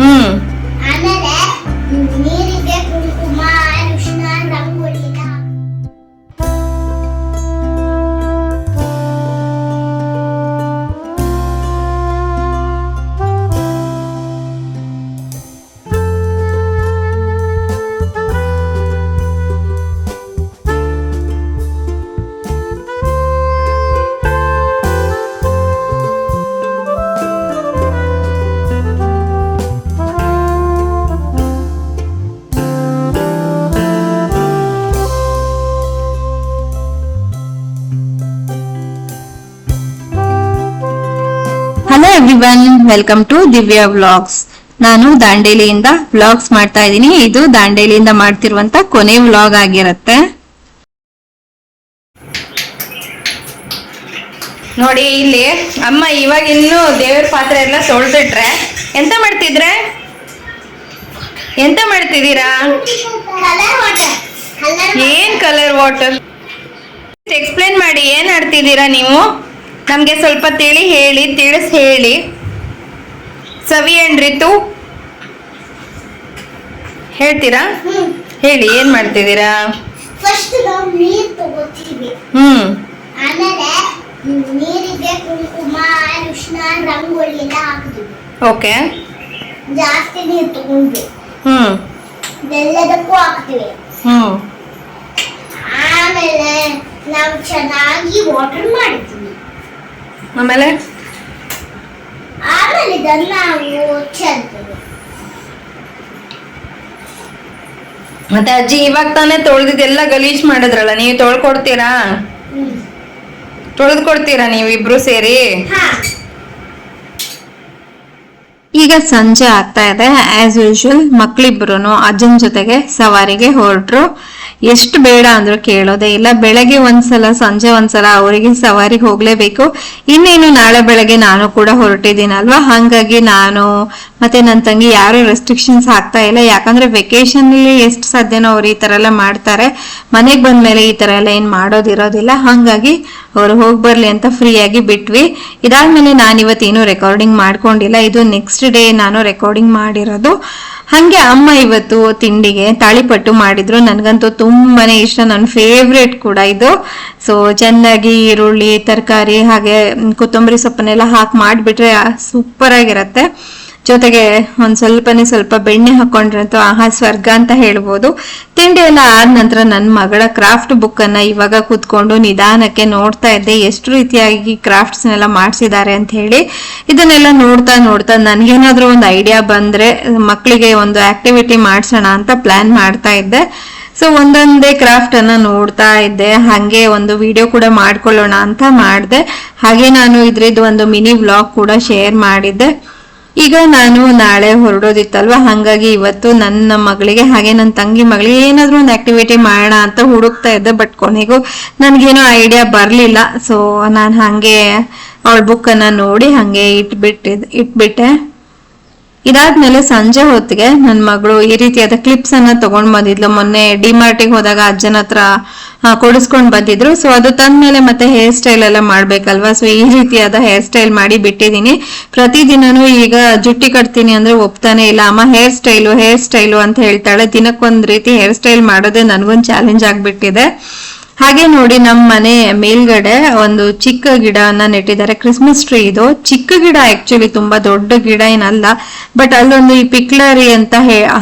Hmm everyone welcome to Divya vlogs ನಾನು ದಾಂಡೇಲಿಯಿಂದ vlogs ಮಾಡ್ತಾ ಇದ್ದೀನಿ. ಇದು ದಾಂಡೇಲಿಯಿಂದ ಮಾಡ್ತಿರುವಂತ ಕೊನೆ ವ್ಲಾಗ್ ಆಗಿರುತ್ತೆ. ನೋಡಿ, ಇಲ್ಲಿ ಅಮ್ಮ ಇವಾಗ ಇನ್ನು ದೇವರ ಪಾತ್ರೆ ಎಲ್ಲ ತೊಳೆದಿಟ್ರೆ ಎಂತ ಮಾಡ್ತಿದ್ರೆ? ಎಂತ ಮಾಡ್ತಿದ್ದೀರಾ? ಏನ್ ಕಲರ್ ವಾಟರ್ ಎಕ್ಸ್ಪ್ಲೇನ್ ಮಾಡಿ, ಏನ್ ಆಡ್ತಿದ್ದೀರಾ ನೀವು? ನಮ್ಗೆ ಸ್ವಲ್ಪ ತಿಳಿ ಹೇಳಿ ತಿಳಿಸ್ ಹೇಳಿ. ಸವಿ ಅಂಡ್ ರಿತು? ಹೇಳ್ತೀರಾ? ಹೇಳಿ ಏನ್ ಮಾಡ್ತಿದ್ದೀರಾ? ಫಸ್ಟ್ ನಾವು ನೀರು ತಗೋತೀವಿ. ಹ್ಮ್. ಆಮೇಲೆ ನೀರಿಗೆ ಕುಂಕುಮ ಅರಿಶಿನ ರಂಗೋಲಿ ಎಲ್ಲ ಹಾಕ್ತೀವಿ. ಓಕೆ. ಜಾಸ್ತಿ ನೀರು ತಗೊಂಡ್ವಿ. ಹ್ಮ್. ಎಲ್ಲದಕ್ಕೂ ಹಾಕ್ತೀವಿ. ಹ್ಮ್. ಆಮೇಲೆ ನಾವು ಚೆನ್ನಾಗಿ ವಾಟರ್ ಮಾಡ್ತೀವಿ ಆಮೇಲೆ? ಇದನ್ನ ಮತ್ತೆ ಅಜ್ಜಿ ಇವಾಗ ತಾನೇ ತೊಳೆದಿದ್ದೆಲ್ಲ ಗಲೀಜ್ ಮಾಡಿದ್ರಲ್ಲ ನೀವು ತೊಳ್ಕೊಡ್ತೀರಾ? ತೊಳೆದು ಕೊಡ್ತೀರಾ ನೀವಿಬ್ರು ಸೇರಿ? ಹಾ. ಈಗ ಸಂಜೆ ಆಗ್ತಾ ಇದೆ. ಆಸ್ ಯೂಶುವಲ್ ಮಕ್ಳಿಬ್ರು ಅಜ್ಜನ ಜೊತೆಗೆ ಸವಾರಿಗೆ ಹೊರಟ್ರು. ಎಷ್ಟು ಬೇಡ ಅಂದ್ರು ಕೇಳೋದೇ ಇಲ್ಲ. ಬೆಳಗ್ಗೆ ಒಂದ್ಸಲ, ಸಂಜೆ ಒಂದ್ಸಲ ಅವರಿಗೆ ಸವಾರಿಗೆ ಹೋಗ್ಲೇಬೇಕು. ಇನ್ನೇನು ನಾಳೆ ಬೆಳಗ್ಗೆ ನಾನು ಕೂಡ ಹೊರಟಿದ್ದೀನಲ್ವಾ? ಹಾಗಾಗಿ ನಾನು ಮತ್ತೆ ನನ್ನ ತಂಗಿ ಯಾರು ರೆಸ್ಟ್ರಿಕ್ಷನ್ಸ್ ಆಗ್ತಾ ಇಲ್ಲ. ಯಾಕಂದ್ರೆ ವೆಕೇಶನ್ ಎಷ್ಟು ಸಾಧ್ಯನೋ ಅವ್ರು ಈ ತರ ಎಲ್ಲ ಮಾಡ್ತಾರೆ. ಮನೆಗೆ ಬಂದ್ಮೇಲೆ ಈ ತರ ಎಲ್ಲ ಏನ್ ಮಾಡೋದಿರೋದಿಲ್ಲ. ಹಾಗಾಗಿ ಅವ್ರು ಹೋಗಿ ಬರ್ಲಿ ಅಂತ ಫ್ರೀ ಆಗಿ ಬಿಟ್ವಿ. ಇದಾದ್ಮೇಲೆ ನಾನು ಇವತ್ತೇನು ರೆಕಾರ್ಡಿಂಗ್ ಮಾಡ್ಕೊಂಡಿಲ್ಲ. ಇದು ನೆಕ್ಸ್ಟ್ ಡೇ ನಾನು ರೆಕಾರ್ಡಿಂಗ್ ಮಾಡಿರೋದು. ಹಾಗೆ ಅಮ್ಮ ಇವತ್ತು ತಿಂಡಿಗೆ ತಾಳಿಪಟ್ಟು ಮಾಡಿದ್ರು. ನನಗಂತೂ ತುಂಬಾನೇ ಇಷ್ಟ. ನನ್ನ ಫೇವ್ರೇಟ್ ಕೂಡ ಇದು. ಸೊ ಚೆನ್ನಾಗಿ ಈರುಳ್ಳಿ, ತರಕಾರಿ ಹಾಗೆ ಕೊತ್ತಂಬರಿ ಸೊಪ್ಪನ್ನೆಲ್ಲ ಹಾಕಿ ಮಾಡಿಬಿಟ್ರೆ ಸೂಪರ್ ಆಗಿರತ್ತೆ. ಜೊತೆಗೆ ಒಂದ್ ಸ್ವಲ್ಪನೇ ಸ್ವಲ್ಪ ಬೆಣ್ಣೆ ಹಾಕೊಂಡ್ರಂತೂ ಆಹಾ ಸ್ವರ್ಗ ಅಂತ ಹೇಳ್ಬೋದು. ತಿಂಡಿ ಎಲ್ಲ ಆದ ನಂತರ ನನ್ನ ಮಗಳ ಕ್ರಾಫ್ಟ್ ಬುಕ್ ಅನ್ನ ಇವಾಗ ಕೂತ್ಕೊಂಡು ನಿಧಾನಕ್ಕೆ ನೋಡ್ತಾ ಇದ್ದೆ. ಎಷ್ಟು ರೀತಿಯಾಗಿ ಕ್ರಾಫ್ಟ್ಸ್ ನೆಲ್ಲ ಮಾಡಿಸಿದ್ದಾರೆ ಅಂತ ಹೇಳಿ ಇದನ್ನೆಲ್ಲ ನೋಡ್ತಾ ನೋಡ್ತಾ ನನ್ಗೇನಾದ್ರೂ ಒಂದು ಐಡಿಯಾ ಬಂದ್ರೆ ಮಕ್ಕಳಿಗೆ ಒಂದು ಆಕ್ಟಿವಿಟಿ ಮಾಡ್ಸೋಣ ಅಂತ ಪ್ಲಾನ್ ಮಾಡ್ತಾ ಇದ್ದೆ. ಸೊ ಒಂದೊಂದೇ ಕ್ರಾಫ್ಟ್ ಅನ್ನ ನೋಡ್ತಾ ಇದ್ದೆ. ಹಾಗೆ ಒಂದು ವಿಡಿಯೋ ಕೂಡ ಮಾಡ್ಕೊಳ್ಳೋಣ ಅಂತ ಮಾಡಿದೆ. ಹಾಗೆ ನಾನು ಇದ್ರದ್ದು ಒಂದು ಮಿನಿ ವ್ಲಾಗ್ ಕೂಡ ಶೇರ್ ಮಾಡಿದ್ದೆ. ಈಗ ನಾನು ನಾಳೆ ಹೊರಡೋದಿತ್ತಲ್ವಾ? ಹಾಗಾಗಿ ಇವತ್ತು ನನ್ನ ಮಗಳಿಗೆ ಹಾಗೆ ನನ್ನ ತಂಗಿ ಮಗಳಿಗೆ ಏನಾದರೂ ಒಂದು ಆಕ್ಟಿವಿಟಿ ಮಾಡೋಣ ಅಂತ ಹುಡುಕ್ತಾ ಇದ್ದೆ ಬಟ್ ಕೊನೆಗೂ ನನಗೇನೋ ಐಡಿಯಾ ಬರಲಿಲ್ಲ. ಸೊ ನಾನು ಹಾಗೆ ಅವಳ ಬುಕ್ಕನ್ನು ನೋಡಿ ಹಾಗೆ ಇಟ್ಬಿಟ್ಟಿದ್, ಇಟ್ಬಿಟ್ಟೆ. ಇದಾದ್ಮೇಲೆ ಸಂಜೆ ಹೊತ್ತಿಗೆ ನನ್ನ ಮಗಳು ಈ ರೀತಿಯಾದ ಕ್ಲಿಪ್ಸ್ ಅನ್ನ ತಗೊಂಡ್ ಬಂದಿದ್ಲು. ಮೊನ್ನೆ ಡಿಮಾರ್ಟಿಗೆ ಹೋದಾಗ ಅಜ್ಜನ ಹತ್ರ ಕೊಡಿಸ್ಕೊಂಡ್ ಬಂದಿದ್ರು. ಸೊ ಅದು ತಂದ್ಮೇಲೆ ಮತ್ತೆ ಹೇರ್ ಸ್ಟೈಲ್ ಎಲ್ಲ ಮಾಡ್ಬೇಕಲ್ವಾ? ಸೊ ಈ ರೀತಿಯಾದ ಹೇರ್ ಸ್ಟೈಲ್ ಮಾಡಿ ಬಿಟ್ಟಿದೀನಿ ಪ್ರತಿದಿನನೂ ಈಗ ಜುಟ್ಟಿ ಕಟ್ತೀನಿ ಅಂದ್ರೆ ಒಪ್ತಾನೆ ಇಲ್ಲ. ಅಮ್ಮ ಹೇರ್ ಸ್ಟೈಲು ಹೇರ್ ಸ್ಟೈಲು ಅಂತ ಹೇಳ್ತಾಳೆ. ದಿನಕ್ಕೊಂದ್ ರೀತಿ ಹೇರ್ ಸ್ಟೈಲ್ ಮಾಡೋದೇ ನನಗೊಂದು ಚಾಲೆಂಜ್ ಆಗ್ಬಿಟ್ಟಿದೆ. ಹಾಗೆ ನೋಡಿ ನಮ್ಮ ಮನೆ ಮೇಲ್ಗಡೆ ಒಂದು ಚಿಕ್ಕ ಗಿಡನ ನೆಟ್ಟಿದ್ದಾರೆ. ಕ್ರಿಸ್ಮಸ್ ಟ್ರೀ ಇದು. ಚಿಕ್ಕ ಗಿಡ ಆಕ್ಚುಲಿ ತುಂಬಾ ದೊಡ್ಡ ಗಿಡ ಏನಲ್ಲ ಬಟ್ ಅಲ್ಲೊಂದು ಈ ಪಿಕ್ಲರಿ ಅಂತ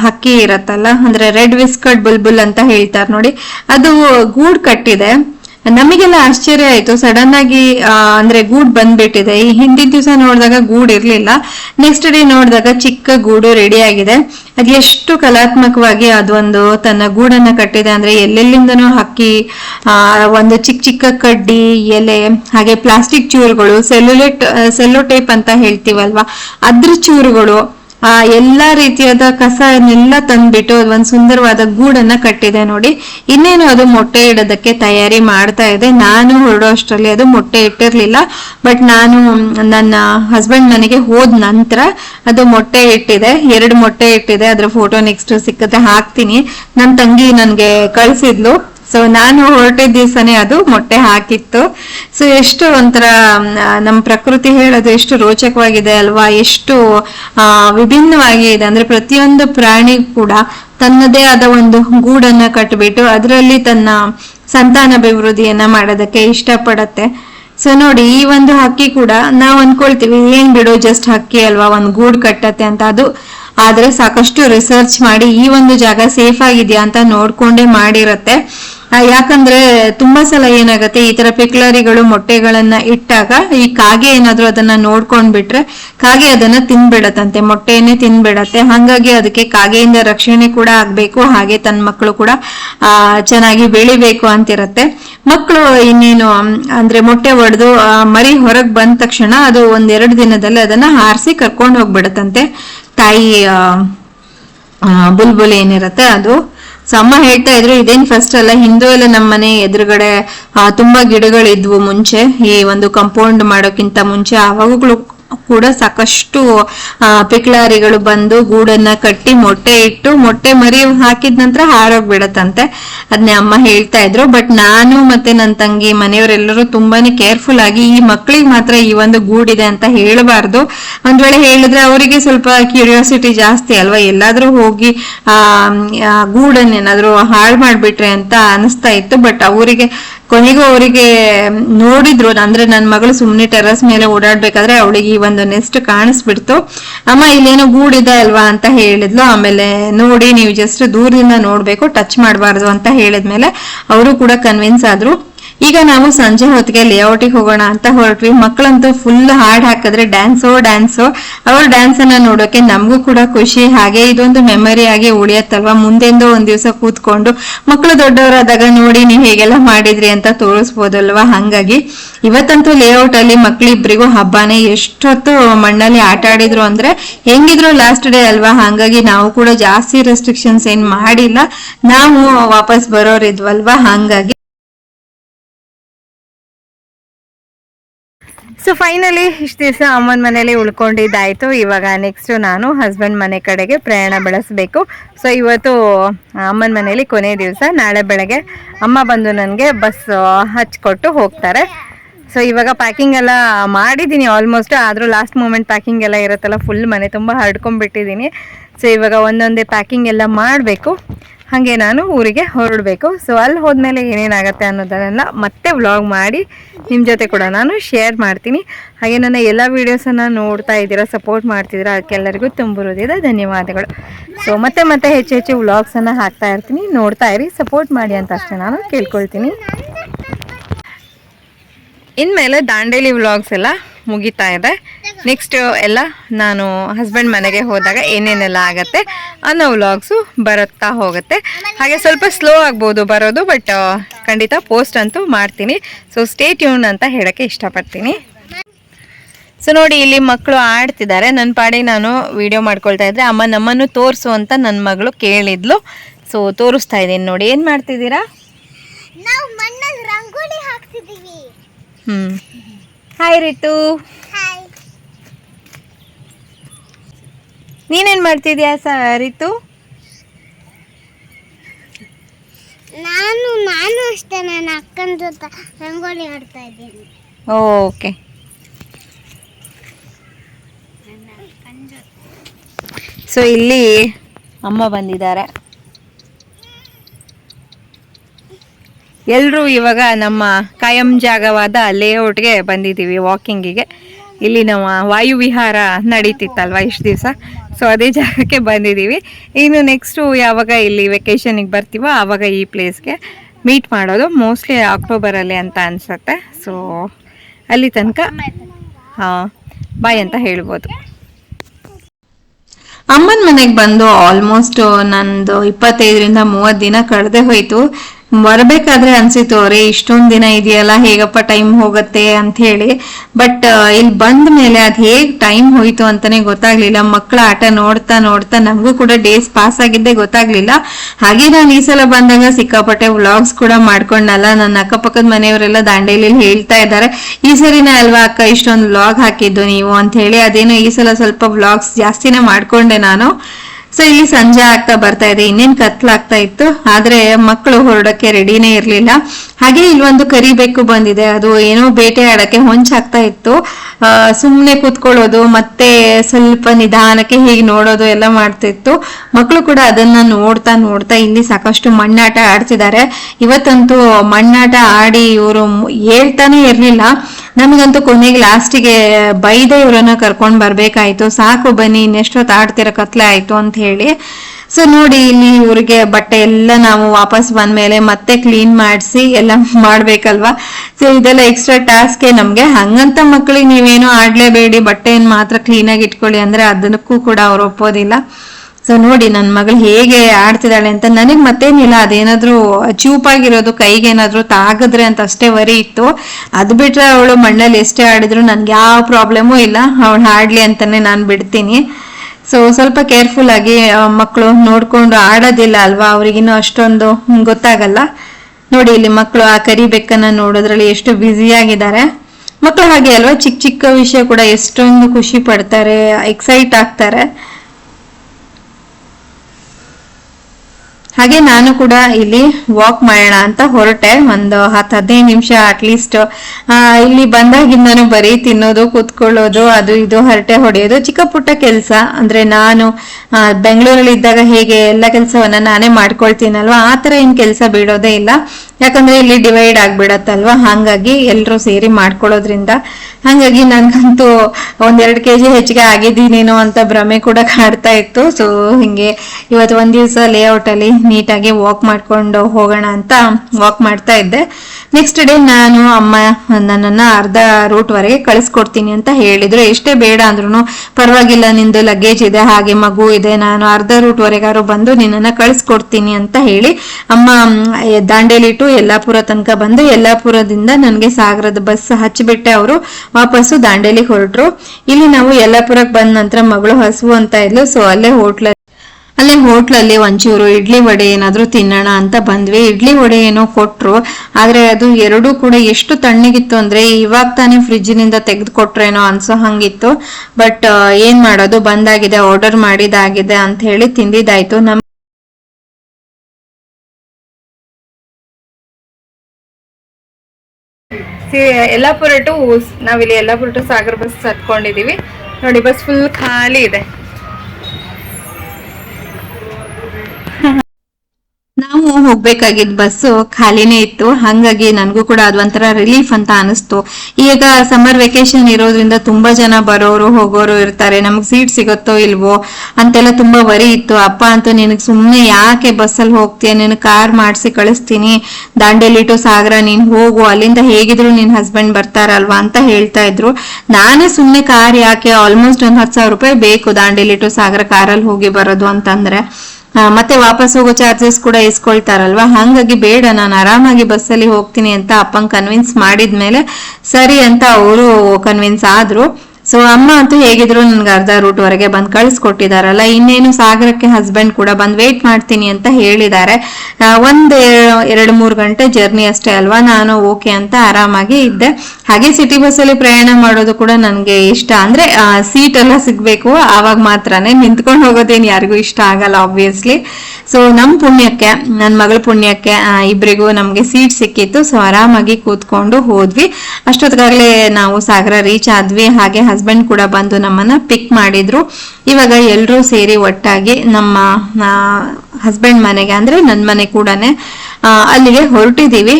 ಹಕ್ಕಿ ಇರತ್ತಲ್ಲ, ಅಂದ್ರೆ ರೆಡ್ ವಿಸ್ಕರ್ಡ್ ಬುಲ್ಬುಲ್ ಅಂತ ಹೇಳ್ತಾರೆ ನೋಡಿ. ಅದು ಗೂಡ್ ಕಟ್ಟಿದೆ. ನಮಗೆಲ್ಲ ಆಶ್ಚರ್ಯ ಆಯ್ತು. ಸಡನ್ ಆಗಿ ಅಂದ್ರೆ ಗೂಡ್ ಬಂದ್ಬಿಟ್ಟಿದೆ. ಈ ಹಿಂದಿನ ದಿವಸ ನೋಡಿದಾಗ ಗೂಡ್ ಇರ್ಲಿಲ್ಲ. ನೆಕ್ಸ್ಟ್ ಡೇ ನೋಡಿದಾಗ ಚಿಕ್ಕ ಗೂಡು ರೆಡಿ ಆಗಿದೆ. ಅದ್ ಎಷ್ಟು ಕಲಾತ್ಮಕವಾಗಿ ಅದೊಂದು ತನ್ನ ಗೂಡನ್ನ ಕಟ್ಟಿದೆ. ಅಂದ್ರೆ ಎಲ್ಲೆಲ್ಲಿಂದನೂ ಹಕ್ಕಿ ಒಂದು ಚಿಕ್ಕ ಚಿಕ್ಕ ಕಡ್ಡಿ, ಎಲೆ, ಹಾಗೆ ಪ್ಲಾಸ್ಟಿಕ್ ಚೂರುಗಳು ಸೆಲ್ಯುಲೇಟ್ ಸೆಲ್ಲೋ ಟೇಪ್ ಅಂತ ಹೇಳ್ತೀವಲ್ವಾ? ಅದ್ರ ಚೂರುಗಳು ಆ ಎಲ್ಲಾ ರೀತಿಯಾದ ಕಸನೆಲ್ಲ ತಂದ್ಬಿಟ್ಟು ಒಂದು ಸುಂದರವಾದ ಗೂಡನ್ನ ಕಟ್ಟಿದೆ ನೋಡಿ. ಇನ್ನೇನು ಅದು ಮೊಟ್ಟೆ ಇಡೋದಕ್ಕೆ ತಯಾರಿ ಮಾಡ್ತಾ ಇದೆ. ನಾನು ಹೊರಡೋ ಅಷ್ಟರಲ್ಲಿ ಅದು ಮೊಟ್ಟೆ ಇಟ್ಟಿರ್ಲಿಲ್ಲ. ಬಟ್ ನಾನು ನನ್ನ ಹಸ್ಬೆಂಡ್ ಮನೆಗೆ ಹೋದ ನಂತರ ಅದು ಮೊಟ್ಟೆ ಇಟ್ಟಿದೆ. ಎರಡು ಮೊಟ್ಟೆ ಇಟ್ಟಿದೆ. ಅದ್ರ ಫೋಟೋ ನೆಕ್ಸ್ಟ್ ಸಿಕ್ಕತ್ತೆ. ಹಾಕ್ತೀನಿ. ನನ್ನ ತಂಗಿ ನನ್ಗೆ ಕಳ್ಸಿದ್ಲು. ಸೊ ನಾನು ಹೊರಟಿದ್ದ ದಿವಸನೇ ಅದು ಮೊಟ್ಟೆ ಹಾಕಿತ್ತು. ಸೊ ಎಷ್ಟು ಒಂಥರ ನಮ್ಮ ಪ್ರಕೃತಿ ಹೇಳೋದು ಎಷ್ಟು ರೋಚಕವಾಗಿದೆ ಅಲ್ವಾ? ಎಷ್ಟು ವಿಭಿನ್ನವಾಗಿ ಇದೆ. ಅಂದ್ರೆ ಪ್ರತಿಯೊಂದು ಪ್ರಾಣಿ ಕೂಡ ತನ್ನದೇ ಆದ ಒಂದು ಗೂಡನ್ನ ಕಟ್ಬಿಟ್ಟು ಅದರಲ್ಲಿ ತನ್ನ ಸಂತಾನಾಭಿವೃದ್ಧಿಯನ್ನ ಮಾಡೋದಕ್ಕೆ ಇಷ್ಟಪಡತ್ತೆ. ಸೊ ನೋಡಿ, ಈ ಒಂದು ಹಕ್ಕಿ ಕೂಡ ನಾವು ಅನ್ಕೊಳ್ತೀವಿ, ಏನ್ ಬಿಡು ಜಸ್ಟ್ ಹಕ್ಕಿ ಅಲ್ವಾ? ಒಂದ್ ಗೂಡ್ ಕಟ್ಟತ್ತೆ ಅಂತ. ಅದು ಆದ್ರೆ ಸಾಕಷ್ಟು ರಿಸರ್ಚ್ ಮಾಡಿ ಈ ಒಂದು ಜಾಗ ಸೇಫ್ ಆಗಿದ್ಯಾ ಅಂತ ನೋಡ್ಕೊಂಡೇ ಮಾಡಿರತ್ತೆ. ಯಾಕಂದ್ರೆ ತುಂಬಾ ಸಲ ಏನಾಗುತ್ತೆ, ಈ ತರ ಪಿಕ್ಲರಿಗಳು, ಮೊಟ್ಟೆಗಳನ್ನ ಇಟ್ಟಾಗ ಈ ಕಾಗೆ ಏನಾದ್ರೂ ಅದನ್ನ ನೋಡ್ಕೊಂಡ್ ಬಿಟ್ರೆ ಕಾಗೆ ಅದನ್ನ ತಿನ್ಬಿಡತ್ತಂತೆ, ಮೊಟ್ಟೆಯನ್ನೇ ತಿನ್ಬಿಡತ್ತೆ. ಹಾಗಾಗಿ ಅದಕ್ಕೆ ಕಾಗೆಯಿಂದ ರಕ್ಷಣೆ ಕೂಡ ಆಗ್ಬೇಕು, ಹಾಗೆ ತನ್ನ ಮಕ್ಕಳು ಕೂಡ, ಆ, ಚೆನ್ನಾಗಿ ಬೆಳಿಬೇಕು ಅಂತಿರತ್ತೆ. ಮಕ್ಕಳು ಇನ್ನೇನು ಅಂದ್ರೆ ಮೊಟ್ಟೆ ಒಡೆದು ಮರಿ ಹೊರಗ್ ಬಂದ ತಕ್ಷಣ ಅದು ಒಂದೆರಡು ದಿನದಲ್ಲಿ ಅದನ್ನ ಹಾರಿಸಿ ಕರ್ಕೊಂಡು ಹೋಗ್ಬಿಡತ್ತಂತೆ. ತಾಯಿ ಬುಲ್ಬುಲ್ ಏನಿರತ್ತೆ ಅದು. ಸೊ ಅಮ್ಮ ಹೇಳ್ತಾ ಇದ್ರು. ಇದೇನ್ ಫಸ್ಟ್ ಅಲ್ಲ, ಹಿಂದೂ ಎಲ್ಲ ನಮ್ಮ ಮನೆ ಎದುರುಗಡೆ ತುಂಬಾ ಗಿಡಗಳಿದ್ವು ಮುಂಚೆ. ಈ ಒಂದು ಕಂಪೌಂಡ್ ಮಾಡೋಕ್ಕಿಂತ ಮುಂಚೆ, ಆವಾಗಲೂ ಕೂಡ ಸಾಕಷ್ಟು ಪಿಕ್ಲಾರಿಗಳು ಬಂದು ಗೂಡನ್ನ ಕಟ್ಟಿ ಮೊಟ್ಟೆ ಇಟ್ಟು ಮೊಟ್ಟೆ ಮರಿ ಹಾಕಿದ ನಂತರ ಹಾರೋಗ್ಬಿಡತ್ತಂತೆ ಅದನ್ನೇ ಅಮ್ಮ ಹೇಳ್ತಾ ಇದ್ರು. ಬಟ್ ನಾನು ಮತ್ತೆ ನನ್ನ ತಂಗಿ ಮನೆಯವರೆಲ್ಲರೂ ತುಂಬಾನೇ ಕೇರ್ಫುಲ್ ಆಗಿ ಈ ಮಕ್ಕಳಿಗೆ ಮಾತ್ರ ಈ ಒಂದು ಗೂಡಿದೆ ಅಂತ ಹೇಳಬಾರ್ದು. ಒಂದ್ ವೇಳೆ ಹೇಳಿದ್ರೆ ಅವರಿಗೆ ಸ್ವಲ್ಪ ಕ್ಯೂರಿಯಾಸಿಟಿ ಜಾಸ್ತಿ ಅಲ್ವಾ? ಎಲ್ಲಾದ್ರೂ ಹೋಗಿ ಆ, ಗೂಡನ್ನೇನಾದ್ರೂ ಹಾಳು ಮಾಡ್ಬಿಟ್ರೆ ಅಂತ ಅನಿಸ್ತಾ ಇತ್ತು. ಬಟ್ ಅವರಿಗೆ ಕೊನೆಗೂ ಅವರಿಗೆ ನೋಡಿದ್ರು, ಅಂದ್ರೆ ನನ್ನ ಮಗಳು ಸುಮ್ನೆ ಟೆರಸ್ ಮೇಲೆ ಓಡಾಡ್ಬೇಕಾದ್ರೆ ಅವಳಿಗೆ ಈ ಒಂದು ನೆಸ್ಟ್ ಕಾಣಿಸ್ಬಿಡ್ತು. ಅಮ್ಮ, ಇಲ್ಲೇನೋ ಗೂಡಿದೆ ಅಲ್ವಾ ಅಂತ ಹೇಳಿದ್ಲು. ಆಮೇಲೆ ನೋಡಿ, ನೀವು ಜಸ್ಟ್ ದೂರದಿಂದ ನೋಡ್ಬೇಕು ಟಚ್ ಮಾಡಬಾರ್ದು ಅಂತ ಹೇಳಿದ್ಮೇಲೆ ಅವರು ಕೂಡ ಕನ್ವಿನ್ಸ್ ಆದ್ರು. ಈಗ ನಾವು ಸಂಜೆ ಹೊತ್ತಿಗೆ ಲೇಔಟಿಗೆ ಹೋಗೋಣ ಅಂತ ಹೊರಟ್ವಿ. ಮಕ್ಕಳಂತೂ ಫುಲ್ ಹಾಡ್ ಹಾಕಿದ್ರೆ ಡ್ಯಾನ್ಸೋ ಡ್ಯಾನ್ಸೋ ಅವ್ರ ಡ್ಯಾನ್ಸ್ ಅನ್ನ ನೋಡೋಕೆ ನಮಗೂ ಕೂಡ ಖುಷಿ. ಹಾಗೆ ಇದೊಂದು ಮೆಮೊರಿ ಆಗಿ ಉಳಿಯತ್ತಲ್ವಾ? ಮುಂದೆಂದೋ ಒಂದ್ ದಿವಸ ಕೂತ್ಕೊಂಡು ಮಕ್ಕಳು ದೊಡ್ಡವರಾದಾಗ ನೋಡಿ ನೀವು ಹೇಗೆಲ್ಲ ಮಾಡಿದ್ರಿ ಅಂತ ತೋರಿಸ್ಬೋದಲ್ವಾ? ಹಂಗಾಗಿ ಇವತ್ತಂತೂ ಲೇಔಟ್ ಅಲ್ಲಿ ಮಕ್ಳಿಬ್ರಿಗೂ ಹಬ್ಬನೇ ಎಷ್ಟೊತ್ತು ಮಣ್ಣಲ್ಲಿ ಆಟ ಆಡಿದ್ರು ಅಂದ್ರೆ ಹೆಂಗಿದ್ರು ಲಾಸ್ಟ್ ಡೇ ಅಲ್ವಾ? ಹಂಗಾಗಿ ನಾವು ಕೂಡ ಜಾಸ್ತಿ ರೆಸ್ಟ್ರಿಕ್ಷನ್ಸ್ ಏನ್ ಮಾಡಿಲ್ಲ. ನಾವು ವಾಪಸ್ ಬರೋರಿದ್ವಲ್ವಾ? ಹಂಗಾಗಿ ಸೊ ಫೈನಲಿ ಇಷ್ಟು ದಿವಸ ಅಮ್ಮನ ಮನೇಲಿ ಉಳ್ಕೊಂಡಿದ್ದಾಯಿತು. ಇವಾಗ ನೆಕ್ಸ್ಟ್ ನಾನು ಹಸ್ಬೆಂಡ್ ಮನೆ ಕಡೆಗೆ ಪ್ರಯಾಣ ಬೆಳೆಸಬೇಕು. ಸೊ ಇವತ್ತು ಅಮ್ಮನ ಮನೇಲಿ ಕೊನೆ ದಿವಸ. ನಾಳೆ ಬೆಳಗ್ಗೆ ಅಮ್ಮ ಬಂದು ನನಗೆ ಬಸ್ ಹಚ್ಕೊಟ್ಟು ಹೋಗ್ತಾರೆ. ಸೊ ಇವಾಗ ಪ್ಯಾಕಿಂಗ್ ಎಲ್ಲ ಮಾಡಿದ್ದೀನಿ ಆಲ್ಮೋಸ್ಟ್ ಆದರೂ ಲಾಸ್ಟ್ ಮೂಮೆಂಟ್ ಪ್ಯಾಕಿಂಗ್ ಎಲ್ಲ ಇರುತ್ತಲ್ಲ ಫುಲ್ ಮನೆ ತುಂಬ ಹರ್ಡ್ಕೊಂಡ್ಬಿಟ್ಟಿದ್ದೀನಿ. ಸೊ ಇವಾಗ ಒಂದೊಂದೇ ಪ್ಯಾಕಿಂಗ್ ಎಲ್ಲ ಮಾಡಬೇಕು. ಹಾಗೆ ನಾನು ಊರಿಗೆ ಹೊರಡಬೇಕು. ಸೊ ಅಲ್ಲಿ ಹೋದ್ಮೇಲೆ ಏನೇನಾಗುತ್ತೆ ಅನ್ನೋದನ್ನೆಲ್ಲ ಮತ್ತೆ ವ್ಲಾಗ್ ಮಾಡಿ ನಿಮ್ಮ ಜೊತೆ ಕೂಡ ನಾನು ಶೇರ್ ಮಾಡ್ತೀನಿ. ಹಾಗೆ ನನ್ನ ಎಲ್ಲ ವೀಡಿಯೋಸನ್ನು ನೋಡ್ತಾ ಇದ್ದೀರಾ ಸಪೋರ್ಟ್ ಮಾಡ್ತಿದ್ದೀರಾ, ಅದಕ್ಕೆಲ್ಲರಿಗೂ ತುಂಬಿರೋದಿದೆ ಧನ್ಯವಾದಗಳು. ಸೊ ಮತ್ತೆ ಮತ್ತೆ ಹೆಚ್ಚು ಹೆಚ್ಚು ವ್ಲಾಗ್ಸನ್ನು ಹಾಕ್ತಾ ಇರ್ತೀನಿ. ನೋಡ್ತಾ ಇರಿ ಸಪೋರ್ಟ್ ಮಾಡಿ ಅಂತ ಅಷ್ಟೇ ನಾನು ಕೇಳ್ಕೊಳ್ತೀನಿ. ಇನ್ಮೇಲೆ ದಾಂಡೇಲಿ ವ್ಲಾಗ್ಸ್ ಎಲ್ಲ ಮುಗಿತಾ ಇದೆ. ನೆಕ್ಸ್ಟ್ ಎಲ್ಲ ನಾನು ಹಸ್ಬೆಂಡ್ ಮನೆಗೆ ಹೋದಾಗ ಏನೇನೆಲ್ಲ ಆಗುತ್ತೆ ಅನ್ನೋ ವ್ಲಾಗ್ಸು ಬರುತ್ತಾ ಹೋಗುತ್ತೆ. ಹಾಗೆ ಸ್ವಲ್ಪ ಸ್ಲೋ ಆಗ್ಬೋದು ಬರೋದು ಬಟ್ ಖಂಡಿತ ಪೋಸ್ಟ್ ಅಂತೂ ಮಾಡ್ತೀನಿ. ಸೊ ಸ್ಟೇ ಟ್ಯೂನ್ ಅಂತ ಹೇಳೋಕ್ಕೆ ಇಷ್ಟಪಡ್ತೀನಿ. ಸೊ ನೋಡಿ ಇಲ್ಲಿ ಮಕ್ಕಳು ಆಡ್ತಿದ್ದಾರೆ. ನನ್ನ ಪಾಡಿ ನಾನು ವಿಡಿಯೋ ಮಾಡ್ಕೊಳ್ತಾ ಇದ್ದೆ ಅಮ್ಮ ನಮ್ಮನ್ನು ತೋರಿಸು ಅಂತ ನನ್ನ ಮಗಳು ಕೇಳಿದ್ಲು. ಸೊ ತೋರಿಸ್ತಾ ಇದ್ದೀನಿ. ನೋಡಿ ಏನು ಮಾಡ್ತಿದ್ದೀರಾ? ಹ್ಞೂ ಹಾಯ್ ರಿತು ನೀನೇನು ಮಾಡ್ತಿದ್ಯಾ ಸ ರಿತು ನಾನು ನಾನು ಅಷ್ಟೇ ನನ್ನ ಅಕ್ಕನ ಜೊತೆ ರಂಗೋಲಿ ಆಡ್ತಾ ಇದ್ದೀನಿ. ಓಕೆ ಸೊ ಇಲ್ಲಿ ಅಮ್ಮ ಬಂದಿದ್ದಾರೆ. ಎಲ್ಲರೂ ಇವಾಗ ನಮ್ಮ ಕಾಯಂ ಜಾಗವಾದ ಲೇಔಟ್ಗೆ ಬಂದಿದ್ದೀವಿ ವಾಕಿಂಗಿಗೆ ಇಲ್ಲಿ ನಮ್ಮ ವಾಯುವಿಹಾರ ನಡೀತಿತ್ತಲ್ವ ಇಷ್ಟು ದಿವಸ? ಸೊ ಅದೇ ಜಾಗಕ್ಕೆ ಬಂದಿದ್ದೀವಿ. ಇನ್ನು ನೆಕ್ಸ್ಟು ಯಾವಾಗ ಇಲ್ಲಿ ವೆಕೇಶನಿಗೆ ಬರ್ತೀವೋ ಆವಾಗ ಈ ಪ್ಲೇಸ್ಗೆ ಮೀಟ್ ಮಾಡೋದು. ಮೋಸ್ಟ್ಲಿ ಅಕ್ಟೋಬರಲ್ಲಿ ಅಂತ ಅನಿಸುತ್ತೆ. ಸೊ ಅಲ್ಲಿ ತನಕ, ಹಾಂ ಬಾಯ್ ಅಂತ ಹೇಳ್ಬೋದು. ಅಮ್ಮನ ಮನೆಗೆ ಬಂದು ಆಲ್ಮೋಸ್ಟ್ ನಂದು ಇಪ್ಪತ್ತೈದರಿಂದ ಮೂವತ್ತು ದಿನ ಕಳೆದೇ ಹೋಯ್ತು. ಬರ್ಬೇಕಾದ್ರೆ ಅನ್ಸಿತ್ತು ಅವ್ರೆ ಇಷ್ಟೊಂದ್ ದಿನ ಇದೆಯಲ್ಲ, ಹೇಗಪ್ಪ ಟೈಮ್ ಹೋಗುತ್ತೆ? ಅಂತ ಹೇಳಿ. ಬಟ್ ಇಲ್ಲಿ ಬಂದ ಮೇಲೆ ಅದ್ ಹೇಗ್ ಟೈಮ್ ಹೋಯ್ತು ಅಂತಾನೆ ಗೊತ್ತಾಗ್ಲಿಲ್ಲ. ಮಕ್ಕಳ ಆಟ ನೋಡ್ತಾ ನೋಡ್ತಾ ನಮಗೂ ಕೂಡ ಡೇಸ್ ಪಾಸ್ ಆಗಿದ್ದೆ ಗೊತ್ತಾಗ್ಲಿಲ್ಲ. ಹಾಗೆ ನಾನು ಈ ಸಲ ಬಂದಾಗ ಸಿಕ್ಕಾಪಟ್ಟೆ ವ್ಲಾಗ್ಸ್ ಕೂಡ ಮಾಡ್ಕೊಂಡಲ್ಲ ನನ್ನ ಅಕ್ಕಪಕ್ಕದ ಮನೆಯವರೆಲ್ಲ ದಾಂಡೇಲಿ ಹೇಳ್ತಾ ಇದ್ದಾರೆ. ಈ ಸರಿನ ಅಲ್ವಾ ಅಕ್ಕ, ಇಷ್ಟೊಂದು ವ್ಲಾಗ್ ಹಾಕಿದ್ದು ನೀವು? ಅಂತ ಹೇಳಿ. ಅದೇನೋ ಈ ಸಲ ಸ್ವಲ್ಪ ವ್ಲಾಗ್ಸ್ ಜಾಸ್ತಿನೇ ಮಾಡ್ಕೊಂಡೆ ನಾನು. ಸೊ ಇಲ್ಲಿ ಸಂಜೆ ಆಗ್ತಾ ಬರ್ತಾ ಇದೆ, ಇನ್ನೇನ್ ಕತ್ಲಾಗ್ತಾ ಇತ್ತು, ಆದ್ರೆ ಮಕ್ಕಳು ಹೊರಡಕ್ಕೆ ರೆಡಿನೇ ಇರ್ಲಿಲ್ಲ. ಹಾಗೆ ಇಲ್ಲೊಂದು ಕರಿಬೇಕು ಬಂದಿದೆ, ಅದು ಏನೋ ಬೇಟೆ ಆಡಕ್ಕೆ ಹೊಂಚಾಗ್ತಾ ಇತ್ತು. ಸುಮ್ನೆ ಕೂತ್ಕೊಳ್ಳೋದು, ಮತ್ತೆ ಸ್ವಲ್ಪ ನಿಧಾನಕ್ಕೆ ಹೀಗೆ ನೋಡೋದು ಎಲ್ಲ ಮಾಡ್ತಿತ್ತು. ಮಕ್ಕಳು ಕೂಡ ಅದನ್ನ ನೋಡ್ತಾ ನೋಡ್ತಾ ಇಲ್ಲಿ ಸಾಕಷ್ಟು ಮಣ್ಣಾಟ ಆಡ್ತಿದ್ದಾರೆ. ಇವತ್ತಂತೂ ಮಣ್ಣಾಟ ಆಡಿ ಇವರು ಹೇಳ್ತಾನೆ ಇರ್ಲಿಲ್ಲ. ನಮಗಂತೂ ಕೊನೆಗೆ ಲಾಸ್ಟಿಗೆ ಬೈದೆ ಇವರನ್ನ ಕರ್ಕೊಂಡ್ ಬರ್ಬೇಕಾಯ್ತು. ಸಾಕು ಬನ್ನಿ, ಇನ್ನೆಷ್ಟೊತ್ತು ಆಡ್ತಿರೋ ಕತ್ಲೆ ಆಯ್ತು ಅಂತ ಹೇಳಿ. ಸೊ ನೋಡಿ, ಇಲ್ಲಿ ಇವ್ರಿಗೆ ಬಟ್ಟೆ ಎಲ್ಲ ನಾವು ವಾಪಸ್ ಬಂದ್ಮೇಲೆ ಮತ್ತೆ ಕ್ಲೀನ್ ಮಾಡಿಸಿ ಎಲ್ಲ ಮಾಡ್ಬೇಕಲ್ವಾ? ಸೊ ಇದೆಲ್ಲ ಎಕ್ಸ್ಟ್ರಾ ಟಾಸ್ಕ್ ನಮ್ಗೆ. ಹಂಗಂತ ಮಕ್ಕಳಿಗೆ ನೀವೇನು ಆಡ್ಲೇಬೇಡಿ. ಬಟ್ಟೆಯನ್ನು ಮಾತ್ರ ಕ್ಲೀನ್ ಆಗಿ ಇಟ್ಕೊಳ್ಳಿ ಅಂದ್ರೆ ಅದಕ್ಕೂ ಕೂಡ ಅವ್ರು ಒಪ್ಪೋದಿಲ್ಲ. ಸೊ ನೋಡಿ ನನ್ನ ಮಗಳು ಹೇಗೆ ಆಡ್ತಿದ್ದಾಳೆ ಅಂತ ನನಗೆ ಮತ್ತೇನಿಲ್ಲ. ಅದೇನಾದ್ರೂ ಚೂಪಾಗಿರೋದು ಕೈಗೇನಾದ್ರೂ ತಾಗದ್ರೆ ಅಂತ ಅಷ್ಟೇ ವರಿ ಇತ್ತು. ಅದು ಬಿಟ್ರೆ ಅವಳು ಮಣ್ಣಲ್ಲಿ ಎಷ್ಟೇ ಆಡಿದ್ರು ನನ್ಗೆ ಯಾವ ಪ್ರಾಬ್ಲಮೂ ಇಲ್ಲ. ಅವಳು ಆಡ್ಲಿ ಅಂತಾನೆ ನಾನು ಬಿಡ್ತೀನಿ. ಸೊ ಸ್ವಲ್ಪ ಕೇರ್ಫುಲ್ ಆಗಿ ಮಕ್ಕಳು ನೋಡ್ಕೊಂಡು ಆಡೋದಿಲ್ಲ ಅಲ್ವಾ? ಅವ್ರಿಗಿನ್ನೂ ಅಷ್ಟೊಂದು ಗೊತ್ತಾಗಲ್ಲ. ನೋಡಿ, ಇಲ್ಲಿ ಮಕ್ಕಳು ಆ ಕರಿ ಬೆಕ್ಕನ್ನ ನೋಡೋದ್ರಲ್ಲಿ ಎಷ್ಟು ಬ್ಯುಸಿಯಾಗಿದ್ದಾರೆ ಮಕ್ಕಳು ಹಾಗೆ ಅಲ್ವಾ? ಚಿಕ್ಕ ಚಿಕ್ಕ ವಿಷಯ ಕೂಡ ಎಷ್ಟೊಂದು ಖುಷಿ ಪಡ್ತಾರೆ ಎಕ್ಸೈಟ್ ಆಗ್ತಾರೆ. ಹಾಗೆ ನಾನು ಕೂಡ ಇಲ್ಲಿ ವಾಕ್ ಮಾಡೋಣ ಅಂತ ಹೊರಟೆ. ಒಂದು ಹತ್ತು ಹದಿನೈದು ನಿಮಿಷ ಅಟ್ಲೀಸ್ಟ್ ಇಲ್ಲಿ ಬಂದಾಗಿಂದನು ಬರೀ ತಿನ್ನೋದು, ಕೂತ್ಕೊಳ್ಳೋದು, ಅದು ಇದು ಹರಟೆ ಹೊಡೆಯೋದು, ಚಿಕ್ಕ ಪುಟ್ಟ ಕೆಲಸ. ಅಂದ್ರೆ ನಾನು ಬೆಂಗಳೂರಲ್ಲಿ ಇದ್ದಾಗ ಹೇಗೆ ಎಲ್ಲ ಕೆಲಸವನ್ನ ನಾನೇ ಮಾಡ್ಕೊಳ್ತೀನಲ್ವಾ? ಆ ಥರ ಏನು ಕೆಲಸ ಬಿಡೋದೇ ಇಲ್ಲ. ಯಾಕಂದ್ರೆ ಇಲ್ಲಿ ಡಿವೈಡ್ ಆಗ್ಬಿಡತ್ತಲ್ವಾ? ಹಾಗಾಗಿ ಎಲ್ಲರೂ ಸೇರಿ ಮಾಡ್ಕೊಳ್ಳೋದ್ರಿಂದ. ಹಾಗಾಗಿ ನನ್ಗಂತೂ ಒಂದೆರಡು ಕೆ ಜಿ ಹೆಚ್ಚಿಗೆ ಆಗಿದ್ದೀನೇನೋ ಅಂತ ಭ್ರಮೆ ಕೂಡ ಕಾಡ್ತಾ ಇತ್ತು. ಸೊ ಹಿಂಗೆ ಇವತ್ತು ಒಂದ್ ದಿವಸ ಲೇಔಟ್ ಅಲ್ಲಿ ನೀಟಾಗಿ ವಾಕ್ ಮಾಡ್ಕೊಂಡು ಹೋಗೋಣ ಅಂತ ವಾಕ್ ಮಾಡ್ತಾ ಇದ್ದೆ. ನೆಕ್ಸ್ಟ್ ಡೇ ನಾನು, ಅಮ್ಮ ನನ್ನನ್ನು ಅರ್ಧ ರೂಟ್ ವರೆಗೆ ಕಳಿಸ್ಕೊಡ್ತೀನಿ ಅಂತ ಹೇಳಿದ್ರು. ಎಷ್ಟೇ ಬೇಡ ಅಂದ್ರೂ ಪರವಾಗಿಲ್ಲ, ನಿಂದು ಲಗೇಜ್ ಇದೆ, ಹಾಗೆ ಮಗು ಇದೆ, ನಾನು ಅರ್ಧ ರೂಟ್ ವರೆಗಾರು ಬಂದು ನಿನ್ನನ್ನು ಕಳಿಸ್ಕೊಡ್ತೀನಿ ಅಂತ ಹೇಳಿ ಅಮ್ಮ ದಾಂಡೇಲಿ ಟು ಯಲ್ಲಾಪುರ ತನಕ ಬಂದು ಯಲ್ಲಾಪುರದಿಂದ ನನಗೆ ಸಾಗರದ ಬಸ್ ಹಚ್ಚಿಬಿಟ್ಟೆ ಅವರು. ವಾಪಸ್ಸು ದಾಂಡೇಲಿಗೆ ಹೊರಟ್ರು. ಇಲ್ಲಿ ನಾವು ಯಲ್ಲಾಪುರಕ್ಕೆ ಬಂದ ನಂತರ ಮಗಳು ಹಸು ಅಂತ ಇದ್ಲು ಸೊ ಅಲ್ಲೇ ಹೋಟ್ಲ ಅಲ್ಲೇ ಹೋಟ್ಲಲ್ಲಿ ಒಂಚೂರು ಇಡ್ಲಿ ವಡೆ ಏನಾದರೂ ತಿನ್ನೋಣ ಅಂತ ಬಂದ್ವಿ. ಇಡ್ಲಿ ವಡೆ ಏನೋ ಕೊಟ್ರು. ಆದ್ರೆ ಅದು ಎರಡೂ ಕೂಡ ಎಷ್ಟು ತಣ್ಣಗಿತ್ತು ಅಂದ್ರೆ ಇವಾಗ ತಾನೇ ಫ್ರಿಜ್ಜಿನಿಂದ ತೆಗೆದು ಕೊಟ್ರೇನೋ ಅನ್ಸೋ ಹಂಗಿತ್ತು. ಬಟ್ ಏನ್ ಮಾಡೋದು? ಬಂದಾಗಿದೆ ಆರ್ಡರ್ ಮಾಡಿದಾಗಿದೆ ಅಂತ ಹೇಳಿ ತಿಂದಿದ್ದಾಯ್ತು. ನಮ್ ಯಲ್ಲಾಪುರ ಟು ನಾವಿಲ್ಲಿ ಯಲ್ಲಾಪುರ ಟು ಸಾಗರ್ ಬಸ್ ಹತ್ಕೊಂಡಿದೀವಿ. ನೋಡಿ ಬಸ್ ಫುಲ್ ಖಾಲಿ ಇದೆ. ನಾವು ಹೋಗ್ಬೇಕಾಗಿದ್ದ ಬಸ್ಸು ಖಾಲಿನೇ ಇತ್ತು. ಹಂಗಾಗಿ ನನಗೂ ಕೂಡ ಅದೊಂಥರ ರಿಲೀಫ್ ಅಂತ ಅನಿಸ್ತು. ಈಗ ಸಮ್ಮರ್ ವೆಕೇಶನ್ ಇರೋದ್ರಿಂದ ತುಂಬಾ ಜನ ಬರೋರು, ಹೋಗೋರು ಇರ್ತಾರೆ. ನಮ್ಗೆ ಸೀಟ್ ಸಿಗುತ್ತೋ ಇಲ್ವೋ ಅಂತೆಲ್ಲ ತುಂಬಾ ವರಿ ಇತ್ತು. ಅಪ್ಪ ಅಂತೂ ನಿನಗೆ ಸುಮ್ಮನೆ ಯಾಕೆ ಬಸ್ಸಲ್ಲಿ ಹೋಗ್ತೀಯ? ನೀನು ಕಾರ್ ಮಾಡಿಸಿ ಕಳಿಸ್ತೀನಿ. ದಾಂಡೇಲಿ ಟು ಸಾಗರ, ನೀನ್ ಹೋಗು. ಅಲ್ಲಿಂದ ಹೇಗಿದ್ರು ನಿನ್ ಹಸ್ಬೆಂಡ್ ಬರ್ತಾರಲ್ವಾ ಅಂತ ಹೇಳ್ತಾ ಇದ್ರು. ನಾನೇ ಸುಮ್ಮನೆ ಕಾರ್ ಯಾಕೆ? ಆಲ್ಮೋಸ್ಟ್ ಒಂದ್ ಹತ್ತು ಸಾವಿರ ರೂಪಾಯಿ ಬೇಕು ದಾಂಡೇಲಿ ಟು ಸಾಗರ ಕಾರಲ್ಲಿ ಹೋಗಿ ಬರೋದು ಅಂತಂದ್ರೆ. ಮತ್ತೆ ವಾಪಸ್ ಹೋಗೋ ಚಾರ್ಜಸ್ ಕೂಡ ಇಸ್ಕೊಳ್ತಾರಲ್ವಾ? ಹಂಗಾಗಿ ಬೇಡ, ನಾನು ಆರಾಮಾಗಿ ಬಸ್ಸಲ್ಲಿ ಹೋಗ್ತೀನಿ ಅಂತ ಅಪ್ಪಂಗ್ ಕನ್ವಿನ್ಸ್ ಮಾಡಿದ್ಮೇಲೆ ಸರಿ ಅಂತ ಅವರು ಕನ್ವಿನ್ಸ್ ಆದ್ರು. ಸೊ ಅಮ್ಮ ಅಂತೂ ಹೇಗಿದ್ರು ನನ್ಗೆ ಅರ್ಧ ರೂಟ್ ವರೆಗೆ ಬಂದು ಕಳಿಸ್ಕೊಟ್ಟಿದಾರಲ್ಲ. ಇನ್ನೇನು ಸಾಗರಕ್ಕೆ ಹಸ್ಬೆಂಡ್ ಕೂಡ ಬಂದು ವೇಟ್ ಮಾಡ್ತೀನಿ ಅಂತ ಹೇಳಿದ್ದಾರೆ. ಒಂದು ಎರಡು ಮೂರು ಗಂಟೆ ಜರ್ನಿ ಅಷ್ಟೇ ಅಲ್ವಾ? ನಾನು ಓಕೆ ಅಂತ ಆರಾಮಾಗಿ ಇದ್ದೆ. ಹಾಗೆ ಸಿಟಿ ಬಸ್ಸಲ್ಲಿ ಪ್ರಯಾಣ ಮಾಡೋದು ಕೂಡ ನನಗೆ ಇಷ್ಟ. ಅಂದ್ರೆ ಸೀಟ್ ಎಲ್ಲ ಸಿಗ್ಬೇಕು. ಆವಾಗ ಮಾತ್ರನೇ ನಿಂತ್ಕೊಂಡು ಹೋಗೋದೇನು ಯಾರಿಗೂ ಇಷ್ಟ ಆಗಲ್ಲ ಆಬ್ವಿಯಸ್ಲಿ ಸೊ ನಮ್ ಪುಣ್ಯಕ್ಕೆ ನನ್ನ ಮಗಳ ಪುಣ್ಯಕ್ಕೆ ಇಬ್ಬರಿಗೂ ನಮ್ಗೆ ಸೀಟ್ ಸಿಕ್ಕಿತ್ತು. ಸೊ ಆರಾಮಾಗಿ ಕೂತ್ಕೊಂಡು ಹೋದ್ವಿ. ಅಷ್ಟೊತ್ತಿಗಾಗಲೇ ನಾವು ಸಾಗರ ರೀಚ್ ಆದ್ವಿ. ಹಾಗೆ ಹಸ್ಬೆಂಡ್ ಕೂಡ ಬಂದು ನಮ್ಮನ್ನ ಪಿಕ್ ಮಾಡಿದ್ರು. ಇವಾಗ ಎಲ್ರೂ ಸೇರಿ ಒಟ್ಟಾಗಿ ನಮ್ಮ ಹಸ್ಬೆಂಡ್ ಮನೆಗೆ ಅಂದ್ರೆ ನನ್ನ ಮನೆ ಕೂಡನೇ ಅಲ್ಲಿಗೆ ಹೊರಟಿದೀವಿ.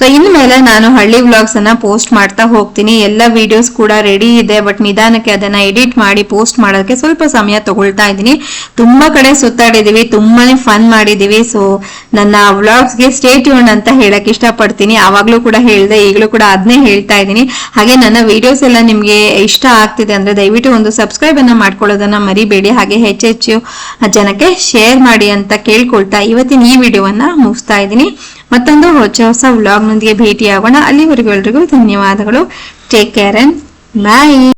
ಸೊ ಇನ್ಮೇಲೆ ನಾನು ಹಳ್ಳಿ ವ್ಲಾಗ್ಸ್ ಅನ್ನ ಪೋಸ್ಟ್ ಮಾಡ್ತಾ ಹೋಗ್ತೀನಿ. ಎಲ್ಲ ವಿಡಿಯೋಸ್ ಕೂಡ ರೆಡಿ ಇದೆ ಬಟ್ ನಿಧಾನಕ್ಕೆ ಅದನ್ನ ಎಡಿಟ್ ಮಾಡಿ ಪೋಸ್ಟ್ ಮಾಡೋದಕ್ಕೆ ಸ್ವಲ್ಪ ಸಮಯ ತಗೊಳ್ತಾ ಇದ್ದೀನಿ. ತುಂಬಾ ಕಡೆ ಸುತ್ತಾಡಿದೀವಿ, ತುಂಬಾನೇ ಫನ್ ಮಾಡಿದೀವಿ. ಸೊ ನನ್ನ ವ್ಲಾಗ್ಸ್ಗೆ ಸ್ಟೇ ಟ್ಯೂನ್ ಅಂತ ಹೇಳಕ್ ಇಷ್ಟಪಡ್ತೀನಿ. ಆವಾಗ್ಲೂ ಕೂಡ ಹೇಳಿದೆ, ಈಗಲೂ ಕೂಡ ಅದನ್ನೇ ಹೇಳ್ತಾ ಇದ್ದೀನಿ. ಹಾಗೆ ನನ್ನ ವಿಡಿಯೋಸ್ ಎಲ್ಲ ನಿಮ್ಗೆ ಇಷ್ಟ ಆಗ್ತಿದೆ ಅಂದ್ರೆ ದಯವಿಟ್ಟು ಒಂದು ಸಬ್ಸ್ಕ್ರೈಬ್ ಅನ್ನ ಮಾಡ್ಕೊಳ್ಳೋದನ್ನ ಮರಿಬೇಡಿ. ಹಾಗೆ ಹೆಚ್ಚೆಚ್ಚು ಜನಕ್ಕೆ ಶೇರ್ ಮಾಡಿ ಅಂತ ಕೇಳ್ಕೊಳ್ತಾ ಇವತ್ತಿನ ಈ ವಿಡಿಯೋವನ್ನ ಮುಗಿಸ್ತಾ ಇದ್ದೀನಿ. ಮತ್ತೊಂದು ಹೊಸ ಹೊಸ ವ್ಲಾಗ್ನೊಂದಿಗೆ ಭೇಟಿಯಾಗೋಣ. ಅಲ್ಲಿವರೆಗೂ ಎಲ್ರಿಗೂ ಧನ್ಯವಾದಗಳು. Take care and bye